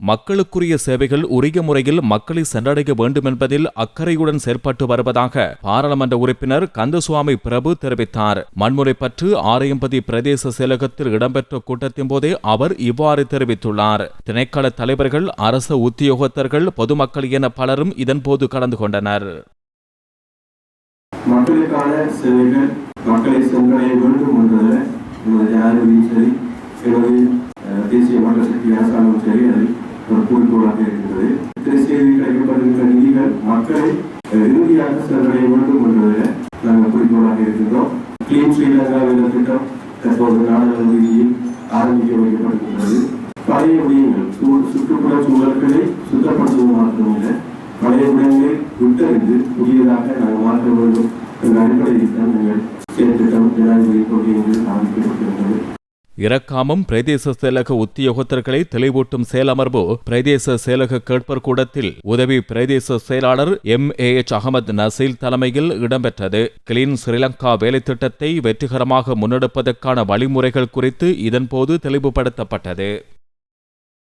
மக்களுக்குரிய சேவைகள் உரிய முறையில் மக்களை சென்றடைய வேண்டும் என்பதில் அக்கறையுடன் செயற்பட்டு வருவதாக பாராளுமன்ற உறுப்பினர் கந்தசுவாமி பிரபு தெரிவித்தார். மண்முறைப்பற்று ஆரையம்பதி பிரதேச செயலகத்தில் இடம்பெற்ற கூட்டத்தின் போதே அவர் இவ்வாறு தெரிவித்துள்ளார். திணைக்கள தலைவர்கள் அரசு உத்தியோகத்தர்கள் பொதுமக்கள் என பலரும் இதன்போது கலந்து கொண்டனர். மக்களுக்கான சேவைகள் மக்களை சென்றடைய வேண்டும் என்பதில் தேசிய மக்கள் சக்தி அரசாங்கம் சரி அதில் மக்களை இறுதியாக சென்றடைய வேண்டும் என்பதில் நாங்கள் குறிக்கோளாக இருக்கின்றோம். கிளீன் ஸ்ரீலங்கா என்ற திட்டம் தற்போது நாடக ரீதியில் ஆரம்பிக்க வைக்கப்படுகின்றது பழைய விடயங்கள் சுற்றுப்புற சூழல்களை சுத்தப்படுத்துவது மாத்திரமில்லை பழைய விடயங்களை விட்டறிந்து புதியதாக நாங்கள் மாற்ற வேண்டும் என்ற அடிப்படையில் தான் நாங்கள் செயற்திட்டம் ஜனாதிபதி கொள்கையில் ஆரம்பிக்கப்பட்டிருக்கிறது இரக்காமம் பிரதேச செயலக உத்தியோகத்தர்களை தெளிவூட்டும் செயலமர்வு பிரதேச செயலக கேட்பர் கூடத்தில் உதவி பிரதேச செயலாளர் M. A. H. Ahamed Naseel தலைமையில் இடம்பெற்றது. கிளீன் ஸ்ரீலங்கா வேலைத்திட்டத்தை வெற்றிகரமாக முன்னெடுப்பதற்கான வழிமுறைகள் குறித்து இதன்போது தெளிவுபடுத்தப்பட்டது.